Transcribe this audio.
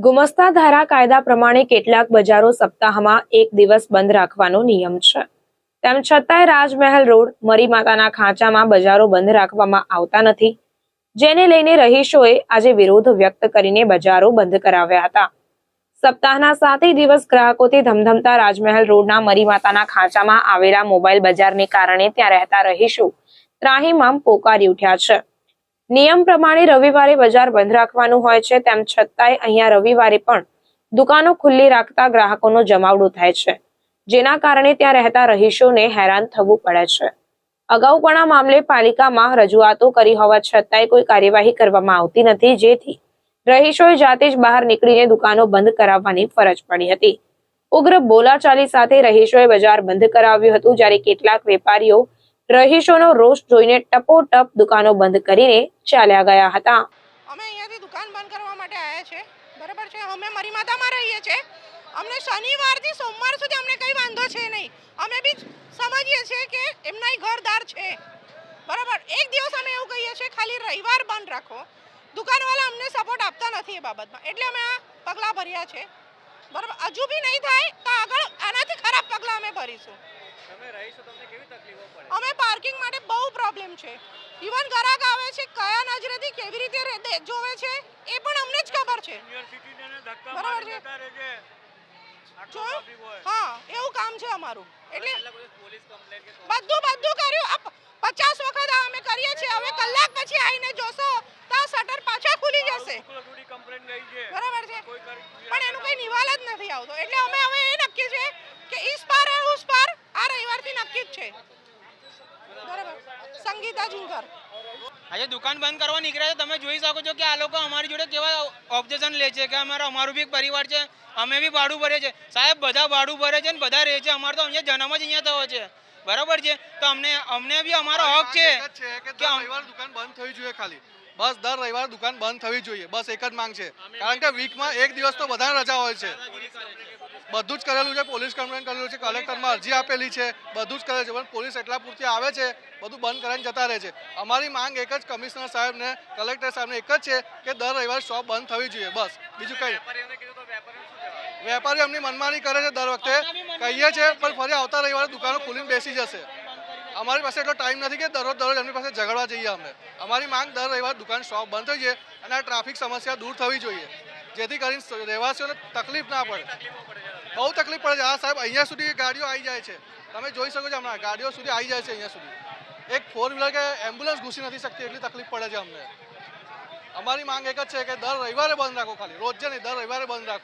ગુમસ્તા ધારા કાયદા પ્રમાણે કેટલાક બજારો સપ્તાહમાં એક દિવસ બંધ રાખવાનો નિયમ છે. તેમ છતાંય રાજમહેલ રોડ મરી ખાંચામાં બજારો બંધ રાખવામાં આવતા નથી. જેને લઈને રહીશોએ આજે વિરોધ વ્યક્ત કરીને બજારો બંધ કરાવ્યા હતા. સપ્તાહના સાતેય દિવસ ગ્રાહકોથી ધમધમતા રાજમહેલ રોડના મરી માતાના ખાંચામાં આવેલા મોબાઈલ બજારને કારણે ત્યાં રહેતા રહીશો ત્રાહીમામ પોકારી ઉઠ્યા છે. નિયમ પ્રમાણે રવિવારે બજાર બંધ રાખવાનું હોય છે, તેમ છતાંય અહીંયા રવિવારે પણ દુકાનો ખુલ્લી રાખતા ગ્રાહકોનો જમાવડો થાય છે, જેના કારણે ત્યાં રહેતા રહીશોને હેરાન થવું પડે છે. અગાઉ પણ આ મામલે પાલિકામાં રજૂઆતો કરી હોવા છતાંય કોઈ કાર્યવાહી કરવામાં આવતી નથી, જેથી રહીશોએ જાતે જ બહાર નીકળીને દુકાનો બંધ કરાવવાની ફરજ પડી હતી. ઉગ્ર બોલાચાલી સાથે રહીશોએ બજાર બંધ કરાવ્યું હતું, જ્યારે કેટલાક વેપારીઓ રહીશોનો રોષ જોઈને ટપોટપ દુકાનો બંધ કરીને ચાલ્યા ગયા હતા. અમે અહીંયાથી દુકાન બંધ કરવા માટે આવ્યા છે. બરાબર છે? અમે મરીમાતામાં રહીએ છીએ. અમને શનિવારથી સોમવાર સુધી અમને કંઈ વાંધો છે નહીં. અમે બી સમજીએ છીએ કે એમના ઘરદાર છે. બરાબર? એક દિવસ અમે એવું કહીએ છીએ, ખાલી રવિવાર બંધ રાખો. દુકાનવાળા અમને સપોર્ટ આપતા નથી એ બાબતમાં. એટલે અમે આ પગલાં ભર્યા છે. બરાબર? હજુ બી નહીં થાય તો આગળ આનાથી ખરાબ પગલાં અમે ભરીશું. તમે રહીશો તમને કેવી તકલીફો પડે? અમે પાર્કિંગ માટે બહુ પ્રોબ્લેમ છે. ઇવન ગ્રાહક આવે છે કયા નજરેથી કેવી રીતે જોવે છે એ પણ અમને જ ખબર છે. બરાબર છે. હા એવું કામ છે અમારું. એટલે બધું બધું કર્યું. આપ પચાસ વખત અમે કરીએ છીએ. હવે કલાક પછી આવીને જોશો તો શટર પાછા ખુલી જશે. બરાબર છે? પણ એનું કઈ નિવાલ જ નથી આવતો. એટલે અમે હવે એ નક્કી છે કે ઈસ પાર હે ઉસ પાર આ રવિવારથી નક્કી જ છે બરાબર સંગીતા જિંકર આજે દુકાન બંધ કરવા નીકળ્યા છે. તમે જોઈ શકો છો કે આ લોકો અમારી જોડે કેવા ઓબ્જેક્શન લે છે કે અમારો અમારું બી પરિવાર છે. અમે બી ભાડું ભરે છે સાહેબ બધા ભાડું ભરે છે ને બધા રહે છે. અમારો તો અહીંયા જન્મ જ અહીંયા થયો છે. બરાબર છે? તો અમને અમને બી અમારો હક છે કે રવિવારે દુકાન બંધ થવી જોઈએ ખાલી. બસ દર રવિવાર દુકાન બંધ થવી જોઈએ. બસ એક જ માંગ છે. કારણ કે વીકમાં એક દિવસ તો બધાને રજા હોય છે. બધું જ કરેલું છે પોલીસ કમ્પ્લેન કરેલું છે કલેક્ટરમાં અરજી આપેલી છે બધું જ કરે છે પણ પોલીસ એટલા પૂરતી આવે છે બધું બંધ કરીને જતા રહે છે. અમારી માંગ એક જ કમિશનર સાહેબને કલેક્ટર સાહેબને એક જ છે કે દર રવિવારે શોપ બંધ થવી જોઈએ બસ. બીજું કંઈ વેપારી એમની મનમાની કરે છે દર વખતે. કહીએ છીએ પણ ફરી આવતા રવિવારે દુકાનો ખુલીને બેસી જશે. અમારી પાસે એટલો ટાઈમ નથી કે દરરોજ દરરોજ એમની પાસે ઝઘડવા જઈએ અમે. અમારી માંગ દર રવિવાર દુકાન શોપ બંધ થઈ જાય અને આ ટ્રાફિક સમસ્યા દૂર થવી જોઈએ. જેથી કરીને રહેવાસીઓને તકલીફ ના પડે. બહુ તકલીફ પડે છે. આ સાહેબ, અહીંયા સુધી ગાડીઓ આવી જાય છે. તમે જોઈ શકો છો હમણાં, ગાડીઓ સુધી આવી જાય છે અહીંયા સુધી. એક ફોર વ્હીલર કે એમ્બ્યુલન્સ ઘૂસી નથી શકતી, એટલી તકલીફ પડે છે અમને. અમારી માંગ એક જ છે કે દર રવિવારે બંધ રાખો ખાલી. રોજ નહીં, દર રવિવારે બંધ રાખો.